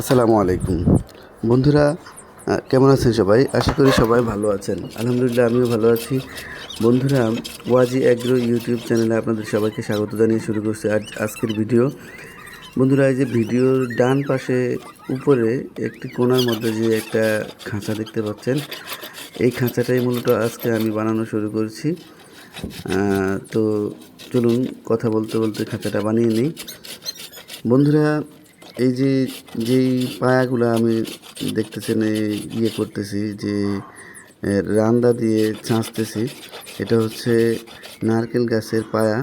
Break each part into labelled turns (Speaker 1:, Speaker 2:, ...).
Speaker 1: আসসালামু আলাইকুম। বন্ধুরা কেমন আছেন সবাই? আশা করি সবাই ভালো আছেন। আলহামদুলিল্লাহ, আমিও ভালো আছি। বন্ধুরা, ওয়াজি অ্যাগ্রো ইউটিউব চ্যানেলে আপনাদের সবাইকে স্বাগত জানিয়ে শুরু করছে আজ আজকের ভিডিও। বন্ধুরা, এই যে ভিডিওর ডান পাশে উপরে একটি কোণার মধ্যে যে একটা খাঁচা দেখতে পাচ্ছেন, এই খাঁচাটাই মূলত আজকে আমি বানানো শুরু করছি। তো চলুন, কথা বলতে বলতে খাঁচাটা বানিয়ে নিই। বন্ধুরা এই যে, যেই পায়াগুলো আমি দেখতেছেন ইয়ে করতেছি যে রান্দা দিয়ে ছাঁচতেছি, এটা হচ্ছে নারকেল গাছের পায়া।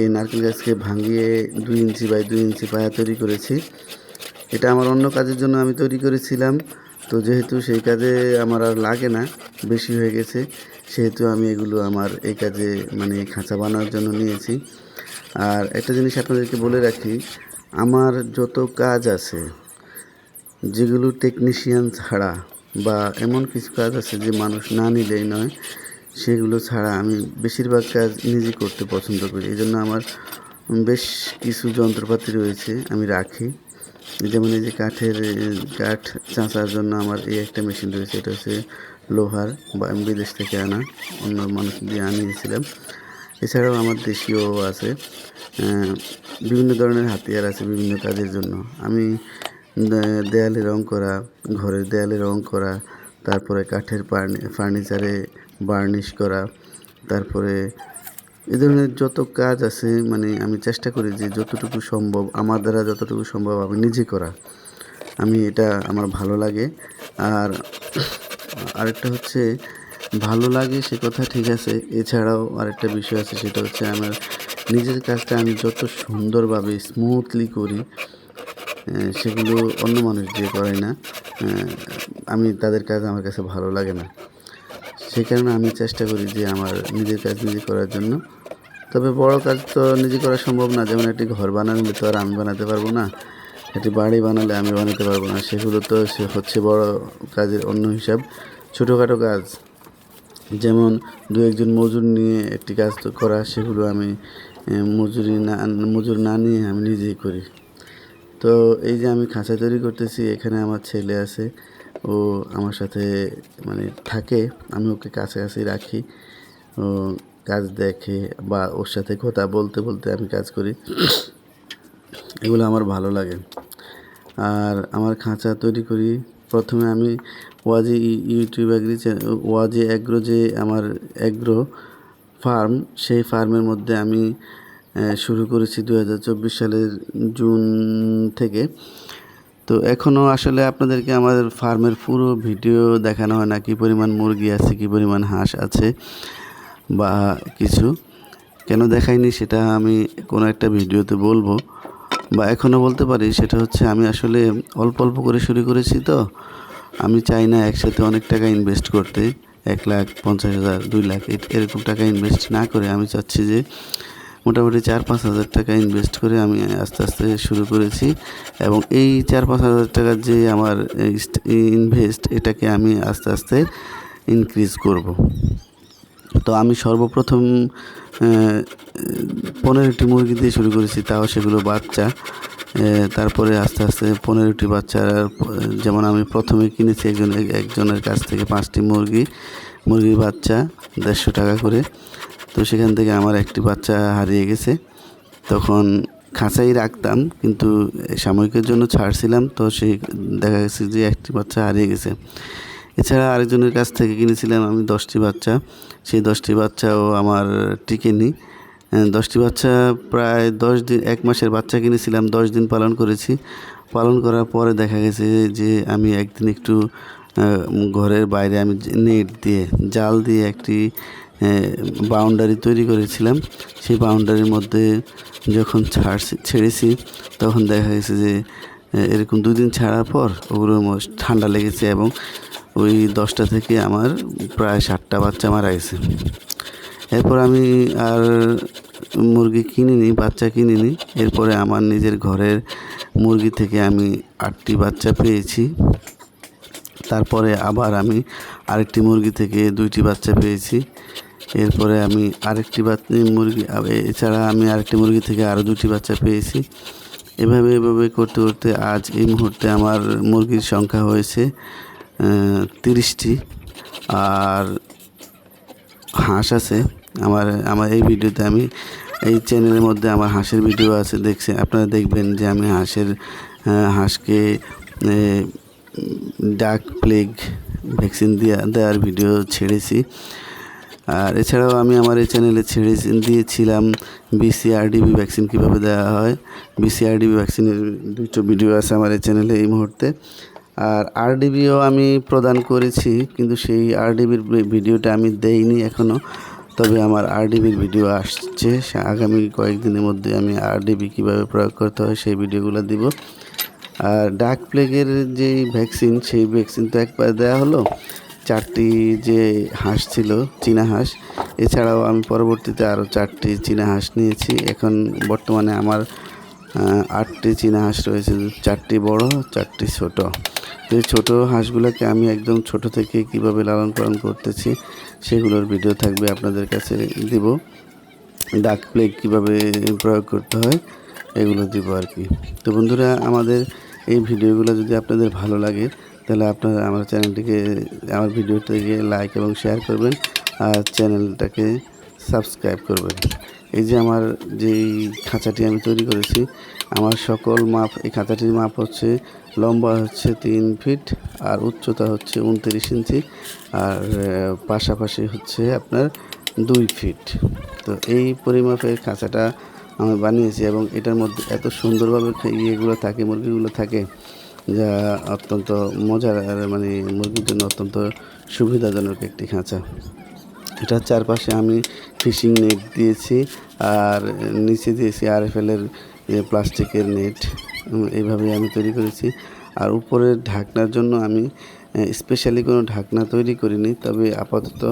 Speaker 1: এই নারকেল গাছকে ভাঙিয়ে দুই ইঞ্চি বাই দুই ইঞ্চি পায়া তৈরি করেছি। এটা আমার অন্য কাজের জন্য আমি তৈরি করেছিলাম। তো যেহেতু সেই কাজে আমার আর লাগে না, বেশি হয়ে গেছে, সেহেতু আমি এগুলো আমার এই কাজে মানে খাঁচা বানানোর জন্য নিয়েছি। আর একটা জিনিস আপনাদেরকে বলে রাখি আমার যত কাজ আছে, যেগুলো টেকনিশিয়ান ছাড়া বা এমন কিছু কাজ আছে যে মানুষ না নিলেই নয়, সেগুলো ছাড়া আমি বেশিরভাগ কাজ নিজে করতে পছন্দ করি। এই জন্য আমার বেশ কিছু যন্ত্রপাতি রয়েছে আমি রাখি। যেমন এই যে কাঠের, কাঠ চাঁচার জন্য আমার এই একটা মেশিন রয়েছে, এটা হচ্ছে লোহার বা আমি বিদেশ থেকে আনা, অন্য মানুষ দিয়ে আনিয়েছিলাম। এছাড়াও আমার দেশীয় আছে বিভিন্ন ধরনের হাতিয়ার আছে বিভিন্ন কাজের জন্য। আমি দেয়ালে রং করা, ঘরের দেয়ালে রং করা, তারপরে কাঠের ফার্নিচারে বার্নিশ করা, তারপরে এ ধরনের যত কাজ আছে মানে আমি চেষ্টা করি যে যতটুকু সম্ভব, আমার দ্বারা যতটুকু সম্ভব আমি নিজে করা। আমি এটা, আমার ভালো লাগে। আর, আরেকটা হচ্ছে ভালো লাগে, সে কথা ঠিক আছে। এছাড়াও আরেকটা বিষয় আছে, সেটা হচ্ছে আমার নিজের কাজটা আমি যত সুন্দরভাবে স্মুথলি করি সেগুলো অন্য মানুষ দিয়ে করে না। আমি তাদের কাজ আমার কাছে ভালো লাগে না। সে কারণে আমি চেষ্টা করি যে আমার নিজের কাজ নিজে করার জন্য। তবে বড় কাজ তো নিজে করা সম্ভব না, যেমন একটি ঘর বানালে তো আর আমি বানাতে পারব না, একটি বাড়ি বানালে আমি বানাতে পারব না, সেগুলো তো সে হচ্ছে বড় কাজের অন্য হিসাব। ছোটোখাটো কাজ যেমন দু একজন মজুর নিয়ে একটি কাজ তো করা, সেগুলো আমি মজুরি না, মজুর না নিয়ে আমি নিজেই করি। তো এই যে আমি খাঁচা তৈরি করতেছি, এখানে আমার ছেলে আছে, ও আমার সাথে মানে থাকে, আমি ওকে কাছাকাছি রাখি, ও কাজ দেখে বা ওর সাথে কথা বলতে বলতে আমি কাজ করি। এগুলো আমার ভালো লাগে। আর আমার খাঁচা তৈরি করি, প্রথমে আমি ওয়াজি ইউটিউব অ্যাগ্রি ওয়াজি অ্যাগ্রো যে আমার অ্যাগ্রো ফার্ম সেই ফার্মের মধ্যে আমি শুরু করেছি দু হাজার চব্বিশ সালের জুন থেকে। তো এখনও আসলে আপনাদেরকে আমাদের ফার্মের পুরো ভিডিও দেখানো হয় না, কী পরিমাণ মুরগি আছে, কী পরিমাণ হাঁস আছে বা কিছু। কেন দেখাইনি সেটা আমি কোনো একটা ভিডিওতে বলব। বা এখনও বলতে পারি, সেটা হচ্ছে আমি আসলে অল্প অল্প করে শুরু করেছি তো। আমি চাই না একসাথে অনেক টাকা ইনভেস্ট করতে, এক লাখ, পঞ্চাশ হাজার, দুই লাখ এরকম টাকা ইনভেস্ট না করে আমি চাচ্ছি যে মোটামুটি চার পাঁচ হাজার টাকা ইনভেস্ট করে আমি আস্তে আস্তে শুরু করেছি এবং এই চার পাঁচ হাজার টাকার যে আমার ইনভেস্ট এটাকে আমি আস্তে আস্তে ইনক্রিজ করব। তো আমি সর্বপ্রথম পনেরোটি মুরগি দিয়ে শুরু করেছি, তাও সেগুলো বাচ্চা। তারপরে আস্তে আস্তে পনেরোটি বাচ্চা যেমন আমি প্রথমে কিনেছি একজন, একজনের কাছ থেকে পাঁচটি মুরগি মুরগির বাচ্চা দেড়শো টাকা করে। তো সেখান থেকে আমার একটি বাচ্চা হারিয়ে গেছে। তখন খাঁচাই রাখতাম, কিন্তু সাময়িকের জন্য ছাড়ছিলাম, তো সেই দেখা গেছে যে একটি বাচ্চা হারিয়ে গেছে। এছাড়া আরেকজনের কাছ থেকে কিনেছিলাম আমি দশটি বাচ্চা। সেই দশটি বাচ্চাও আমার টিকেনি। দশটি বাচ্চা, প্রায় দশ দিন, এক মাসের বাচ্চা কিনেছিলাম, দশ দিন পালন করেছি। পালন করার পরে দেখা গেছে যে আমি একদিন একটু ঘরের বাইরে আমি নেট দিয়ে, জাল দিয়ে একটি বাউন্ডারি তৈরি করেছিলাম। সেই বাউন্ডারির মধ্যে যখন ছাড়ছি, ছেড়েছি, তখন দেখা গেছে যে এরকম দুদিন ছাড়ার পর ওগুলো ঠান্ডা লেগেছে এবং ওই দশটা থেকে আমার প্রায় ষাটটা বাচ্চা মারা গেছে। এরপর আমি আর মুরগি কিনিনি, বাচ্চা কিনিনি। এরপরে আমার নিজের ঘরের মুরগি থেকে আমি আটটি বাচ্চা পেয়েছি। তারপরে আবার আমি আরেকটি মুরগি থেকে দুইটি বাচ্চা পেয়েছি। এরপরে আমি আরেকটি মুরগি এছাড়া আমি আরেকটি মুরগি থেকে আরও দুটি বাচ্চা পেয়েছি। এভাবে এভাবে করতে করতে আজ এই মুহূর্তে আমার মুরগির সংখ্যা হয়েছে তিরিশটি। আর হাঁস আছে। আমার আমার এই ভিডিওতে আমি এই চ্যানেলের মধ্যে আমার হাঁসের ভিডিও আছে, দেখছে, আপনারা দেখবেন যে আমি হাঁসের হাঁসকে ডাক প্লেগ ভ্যাকসিন দেওয়া দেওয়ার ভিডিও ছেড়েছি। আর এছাড়াও আমি আমার এই চ্যানেলে ছেড়ে দিয়েছিলাম বিসিআরডিবি ভ্যাকসিন কীভাবে দেওয়া হয়। বিসিআরডিবি ভ্যাকসিনের দুটো ভিডিও আছে আমার এই চ্যানেলে এই মুহূর্তে। আর আরডিবিও আমি প্রদান করেছি, কিন্তু সেই আরডিবির ভিডিওটা আমি দেইনি এখনও তবে আমার আরডিবির ভিডিও আসছে। আগামী কয়েকদিনের মধ্যে আমি আরডিবি কীভাবে প্রয়োগ করতে হয় সেই ভিডিওগুলো দিব। আর ডাক প্লেগের যে ভ্যাকসিন, সেই ভ্যাকসিন তো একবার দেওয়া হলো। চারটি যে হাঁস ছিল, চীনা হাঁস, এছাড়াও আমি পরবর্তীতে আরও চারটি চীনা হাঁস নিয়েছি। এখন বর্তমানে আমার আটটি চীনা হাঁস রয়েছে, চারটি বড়, চারটি ছোট। এই ছোটো হাঁসগুলোকে আমি একদম ছোট থেকে কীভাবে লালন পালন করতেছি, সেগুলোর ভিডিও থাকবে আপনাদের কাছে দিব। ডাক প্লেগ কীভাবে প্রয়োগ করতে হয়, এগুলো দিব আর কি। তো বন্ধুরা, আমাদের এই ভিডিওগুলো যদি আপনাদের ভালো লাগে, তাহলে আপনারা আমার চ্যানেলটিকে, আমার ভিডিওটিকে লাইক এবং শেয়ার করবেন আর চ্যানেলটাকে সাবস্ক্রাইব করবেন। এই যে আমার যেই খাঁচাটি আমি তৈরি করেছি, আমার সকল মাপ, এই খাঁচাটির মাপ হচ্ছে লম্বা হচ্ছে তিন ফিট আর উচ্চতা হচ্ছে উনত্রিশ ইঞ্চি আর পাশাপাশি হচ্ছে আপনার দুই ফিট। তো এই পরিমাপের খাঁচাটা আমি বানিয়েছি এবং এটার মধ্যে এত সুন্দরভাবে ইয়েগুলো থাকে, মুরগিগুলো থাকে, যা অত্যন্ত মজার আর মানে মুরগির জন্য অত্যন্ত সুবিধাজনক একটি খাঁচা। এটার চারপাশে আমি ফিশিং নেট দিয়েছি আর নিচে দিয়েছি আরএফএলের প্লাস্টিকের নেট। এইভাবে আমি তৈরি করেছি। আর উপরের ঢাকনার জন্য আমি স্পেশালি কোনো ঢাকনা তৈরি করিনি, তবে আপাতত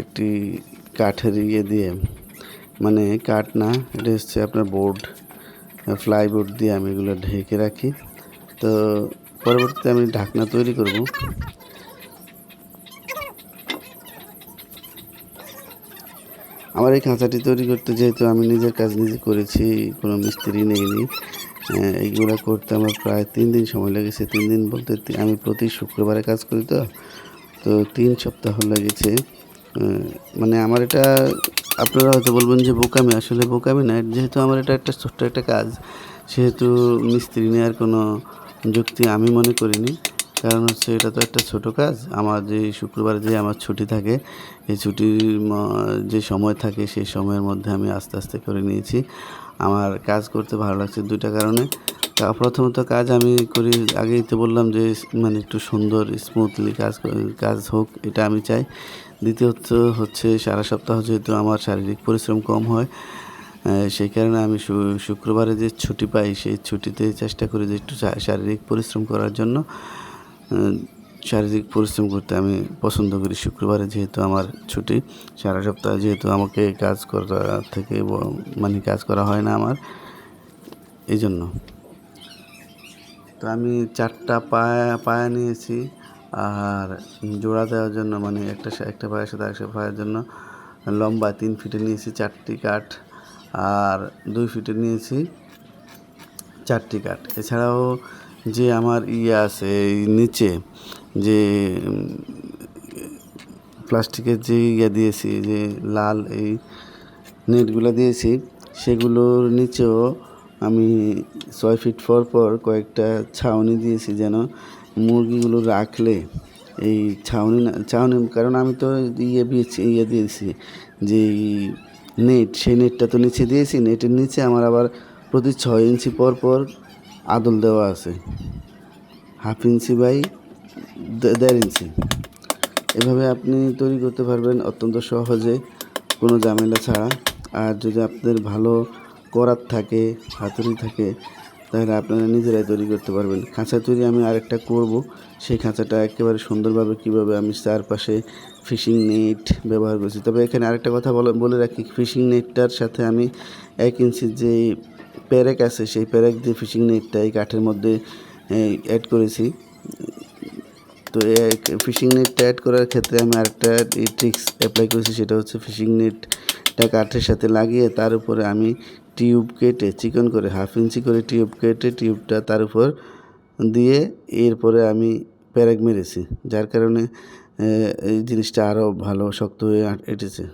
Speaker 1: একটি কাঠের ইয়ে দিয়ে মানে কাঠ না, এটা হচ্ছে আপনার বোর্ড ফ্লাইবোর্ড দিয়ে আমি এগুলো ঢেকে রাখি। তো পরবর্তীতে আমি ঢাকনা তৈরি করব। আমার এই খাঁচাটি তৈরি করতে যেহেতু আমি নিজের কাজ নিজে করেছি, কোনো মিস্ত্রি নেইনি এইগুলো করতে আমার প্রায় তিন দিন সময় লেগেছে, তিন দিন বলতে আমি প্রতি শুক্রবারে কাজ করি তো তো তিন সপ্তাহ লেগেছে। মানে আমার এটা, আপনারা হয়তো বলবেন যে বোকামি, আসলে বোকামি না, যেহেতু আমার এটা একটা ছোট্ট একটা কাজ, সেহেতু মিস্ত্রি নেওয়ার কোনো যুক্তি আমি মনে করিনি, কারণ হচ্ছে এটা তো একটা ছোট কাজ, আমার যে শুক্রবার যে আমার ছুটি থাকে, এই ছুটির যে সময় থাকে, সেই সময়ের মধ্যে আমি আস্তে আস্তে করে নিয়েছি। আমার কাজ করতে ভালো লাগছে দুইটা কারণে। তা প্রথমত কাজ আমি করি, আগেই তো বললাম যে মানে একটু সুন্দর স্মুথলি কাজ কাজ হোক, এটা আমি চাই। দ্বিতীয়ত হচ্ছে সারা সপ্তাহ যেহেতু আমার শারীরিক পরিশ্রম কম হয় সেই কারণে আমি শুক্রবারে যে ছুটি পাই, সেই ছুটিতে চেষ্টা করি যে একটু শারীরিক পরিশ্রম করার জন্য। শারীরিক পরিশ্রম করতে আমি পছন্দ করি। শুক্রবারে যেহেতু আমার ছুটি, সারা সপ্তাহে যেহেতু আমাকে কাজ করা থেকে মানে কাজ করা হয় না আমার এই জন্য তো আমি চারটা পায়া পায়া নিয়েছি, আর জোড়া দেওয়ার জন্য মানে একটা একটা পায়ের সাথে আরেকটা পায়ের জন্য লম্বা তিন ফিটে নিয়েছি চারটি কাঠ, আর দুই ফিটে নিয়েছি চারটি কাঠ। এছাড়াও যে আমার ইয়ে আছে, এই নিচে যে প্লাস্টিকের যে ইয়ে দিয়েছি, যে লাল এই নেটগুলো দিয়েছি, সেগুলোর নিচেও আমি ছয় ফিট পর পর কয়েকটা ছাউনি দিয়েছি যেন মুরগিগুলো রাখলে এই ছাউনি না, ছাউনি, কারণ আমি তো ইয়ে দিয়েছি ইয়ে দিয়েছি যে নেট, সেই নেটটা তো নিচে দিয়েছি, নেটের নিচে আমার আবার প্রতি ছয় ইঞ্চি পর পর আদল দেওয়া আছে। হাফ ইঞ্চি বাই দেড় ইঞ্চি। এভাবে আপনি তৈরি করতে পারবেন অত্যন্ত সহজে, কোনো ঝামেলা ছাড়া। আর যদি আপনাদের ভালো করার থাকে, হাতুড়ি থাকে, তাহলে আপনারা নিজেরাই তৈরি করতে পারবেন। খাঁচা তৈরি আমি আরেকটা করব। সেই খাঁচাটা একেবারে সুন্দরভাবে কীভাবে আমি চারপাশে ফিশিং নেট ব্যবহার করছি। তবে এখানে আরেকটা কথা বলে বলে রাখি, ফিশিং নেটটার সাথে আমি এক ইঞ্চির যে প্যারেক আছে, সেই প্যারেক দিয়ে ফিশিং নেটটা এই কাঠের মধ্যে অ্যাড করেছি। তো ফিশিং নেটটা অ্যাড করার ক্ষেত্রে আমি আরেকটা ট্রিক্স অ্যাপ্লাই করেছি, সেটা হচ্ছে ফিশিং নেটটা কাঠের সাথে লাগিয়ে তার উপরে আমি টিউব কেটে চিকন করে হাফ ইঞ্চি করে টিউব কেটে টিউবটা তার উপর দিয়ে এরপরে আমি প্যারেক মেরেছি, যার কারণে এই জিনিসটা আরও ভালো শক্ত হয়ে এঁটেছে।